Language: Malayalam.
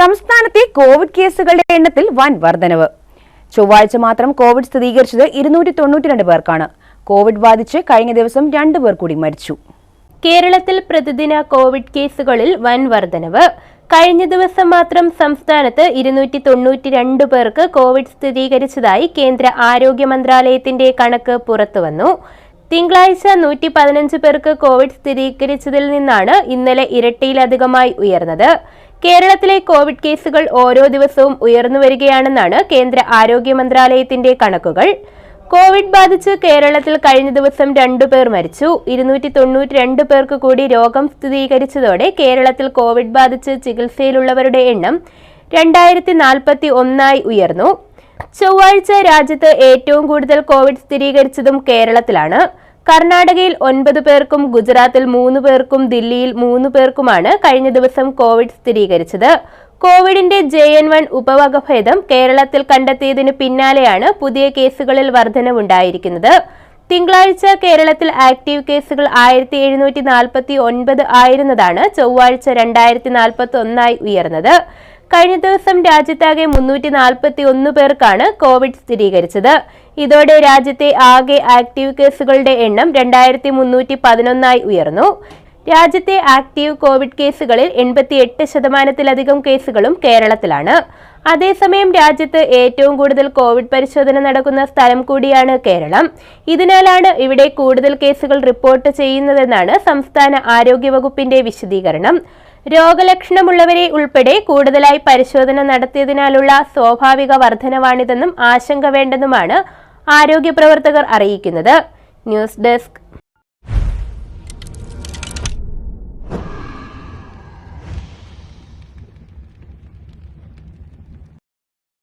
സംസ്ഥാനത്തെ കോവിഡ് കേസുകളുടെ എണ്ണത്തിൽ വൻ വർധനവ്. ചൊവ്വാഴ്ച മാത്രം കോവിഡ് സ്ഥിരീകരിച്ചത് ഇരുന്നൂറ്റി തൊണ്ണൂറ്റിരണ്ട് പേർക്കാണ്. കോവിഡ് ബാധിച്ച് കഴിഞ്ഞ ദിവസം രണ്ടു പേർ കൂടി മരിച്ചു. കേരളത്തിൽ പ്രതിദിന കോവിഡ് കേസുകളിൽ വൻ വർധനവ്. കഴിഞ്ഞ ദിവസം മാത്രം സംസ്ഥാനത്ത് ഇരുന്നൂറ്റി തൊണ്ണൂറ്റി രണ്ട് പേർക്ക് കോവിഡ് സ്ഥിരീകരിച്ചതായി കേന്ദ്ര ആരോഗ്യ മന്ത്രാലയത്തിന്റെ കണക്ക് പുറത്തുവന്നു. തിങ്കളാഴ്ച നൂറ്റി പതിനഞ്ച് പേർക്ക് കോവിഡ് സ്ഥിരീകരിച്ചതിൽ നിന്നാണ് ഇന്നലെ ഇരട്ടിയിലധികമായി ഉയർന്നത്. കേരളത്തിലെ കോവിഡ് കേസുകൾ ഓരോ ദിവസവും ഉയർന്നു വരികയാണെന്നാണ് കേന്ദ്ര ആരോഗ്യ മന്ത്രാലയത്തിന്റെ കണക്കുകൾ. കോവിഡ് ബാധിച്ച് കേരളത്തിൽ കഴിഞ്ഞ ദിവസം രണ്ടു പേർ മരിച്ചു. ഇരുന്നൂറ്റി തൊണ്ണൂറ്റി രണ്ട് പേർക്ക് കൂടി രോഗം സ്ഥിരീകരിച്ചതോടെ കേരളത്തിൽ കോവിഡ് ബാധിച്ച് ചികിത്സയിലുള്ളവരുടെ എണ്ണം രണ്ടായിരത്തി നാൽപ്പത്തി ഒന്നായി ഉയർന്നു. ചൊവ്വാഴ്ച രാജ്യത്ത് ഏറ്റവും കൂടുതൽ കോവിഡ് സ്ഥിരീകരിച്ചതും കേരളത്തിലാണ്. കർണാടകയിൽ ഒൻപത് പേർക്കും ഗുജറാത്തിൽ മൂന്ന് പേർക്കും ദില്ലിയിൽ മൂന്ന് പേർക്കുമാണ് കഴിഞ്ഞ ദിവസം കോവിഡ് സ്ഥിരീകരിച്ചത്. കോവിഡിന്റെ ജെ എൻ വൺ ഉപവകഭേദം കേരളത്തിൽ കണ്ടെത്തിയതിന് പിന്നാലെയാണ് പുതിയ കേസുകളിൽ വർധനവുണ്ടായിരിക്കുന്നത്. തിങ്കളാഴ്ച കേരളത്തിൽ ആക്റ്റീവ് കേസുകൾ ആയിരത്തി എഴുന്നൂറ്റി നാൽപ്പത്തി ഒൻപത് ആയിരുന്നതാണ്. ചൊവ്വാഴ്ച രണ്ടായിരത്തി നാൽപ്പത്തി ഒന്നായി ഉയർന്നത്. കഴിഞ്ഞ ദിവസം രാജ്യത്താകെ മുന്നൂറ്റി നാൽപ്പത്തി ഒന്ന് പേർക്കാണ് കോവിഡ് സ്ഥിരീകരിച്ചത്. ഇതോടെ രാജ്യത്തെ ആകെ ആക്റ്റീവ് കേസുകളുടെ എണ്ണം രണ്ടായിരത്തി മുന്നൂറ്റി പതിനൊന്നായി ഉയർന്നു. രാജ്യത്തെ ആക്റ്റീവ് കോവിഡ് കേസുകളിൽ എൺപത്തിയെട്ട് ശതമാനത്തിലധികം കേസുകളും കേരളത്തിലാണ്. അതേസമയം രാജ്യത്ത് ഏറ്റവും കൂടുതൽ കോവിഡ് പരിശോധന നടക്കുന്ന സ്ഥലം കൂടിയാണ് കേരളം. ഇതിനാലാണ് ഇവിടെ കൂടുതൽ കേസുകൾ റിപ്പോർട്ട് ചെയ്യുന്നതെന്നാണ് സംസ്ഥാന ആരോഗ്യവകുപ്പിന്റെ വിശദീകരണം. രോഗലക്ഷണമുള്ളവരെ ഉൾപ്പെടെ കൂടുതലായി പരിശോധന നടത്തിയതിനാലുള്ള സ്വാഭാവിക വർധനവാണിതെന്നും ആശങ്ക വേണ്ടെന്നുമാണ് ആരോഗ്യ പ്രവർത്തകർ അറിയിക്കുന്നത്. News desk.